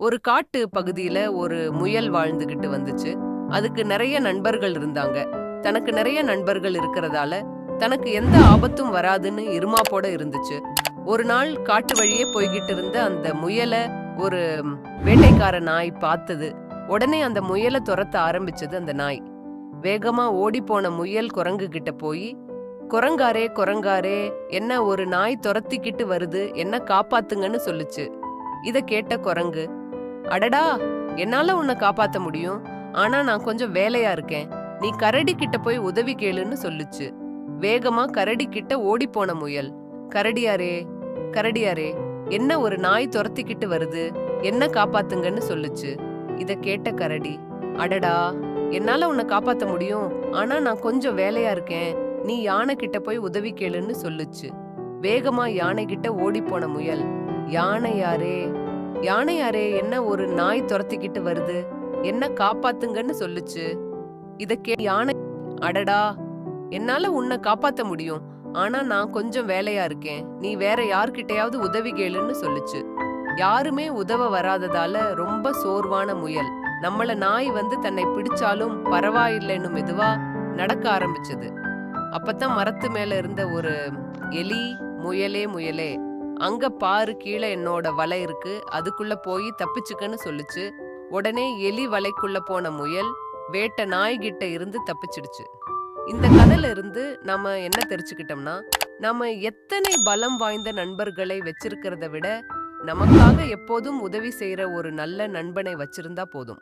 ஒரு காட்டு பகுதியில ஒரு முயல் வாழ்ந்துகிட்டு வந்துச்சு. அதுக்கு நிறைய நண்பர்கள் இருந்தாங்க. தனக்கு நிறைய நண்பர்கள் இருக்கிறதால தனக்கு எந்த ஆபத்தும் வராதுன்னு இருமாப்போட இருந்துச்சு. ஒரு நாள் காட்டு வழியே போய்கிட்டு இருந்த அந்த முயலை ஒரு வேட்டைக்கார நாய் பார்த்தது. உடனே அந்த முயலை துரத்த ஆரம்பிச்சது அந்த நாய். வேகமா ஓடி போன முயல் குரங்கு கிட்ட போய் குரங்காரே குரங்காரே என்ன ஒரு நாய் துரத்திக்கிட்டு வருது? என்ன காப்பாத்துங்கன்னு சொல்லுச்சு. இத கேட்ட குரங்கு அடடா என்னால உன்னை காப்பாத்த முடியும். ஆனா நான் கொஞ்சம் வேலையா இருக்கேன். நீ கரடி கிட்ட போய் உதவி கேளுன்னு சொல்லுச்சு. வேகமா கரடி கிட்ட ஓடி போன முயல். கரடியாரே கரடியாரே என்ன ஒரு நாய் துரத்திக்கிட்டு வருது? என்ன காப்பாத்துங்கன்னு சொல்லுச்சு. இத கேட்ட கரடி அடடா என்னால உன்னை காப்பாத்த முடியும். ஆனா நான் கொஞ்சம் வேலையா இருக்கேன். நீ யானை கிட்ட போய் உதவி கேளுன்னு சொல்லுச்சு. வேகமா யானை கிட்ட ஓடி போன முயல். யானை யாரே யானையாரே என்ன ஒரு நாய் துரத்திக்கிட்டு வருது? என்ன காப்பாத்துங்கன்னு சொல்லுச்சு. இத கே யானை அடடா! என்னால உன்னை காப்பாத்த முடியும். ஆனா நான் கொஞ்சம் வேலையா இருக்கேன். நீ வேற யார்கிட்டயாவது உதவி கேளுன்னு சொல்லுச்சு. யாருமே உதவ வராததால ரொம்ப சோர்வான முயல். நம்மள நாய் வந்து தன்னை பிடிச்சாலும் பரவாயில்லைன்னு மெதுவா நடக்க ஆரம்பிச்சது. அப்பதான் மரத்து மேல இருந்த ஒரு எலி முயலே முயலே. அங்க பாரு கீழே என்னோட வலை இருக்கு. அதுக்குள்ள போய் தப்பிச்சுக்கன்னு சொல்லுச்சு. உடனே எலி வலைக்குள்ள போன முயல் வேட்ட நாய்கிட்ட இருந்து தப்பிச்சிடுச்சு. இந்த கதையில இருந்து நம்ம என்ன தெரிச்சுக்கிட்டோம்னா நம்ம எத்தனை பலம் வாய்ந்த நண்பர்களை வச்சிருக்கிறத விட நமக்காக எப்போதும் உதவி செய்யற ஒரு நல்ல நண்பனை வச்சிருந்தா போதும்.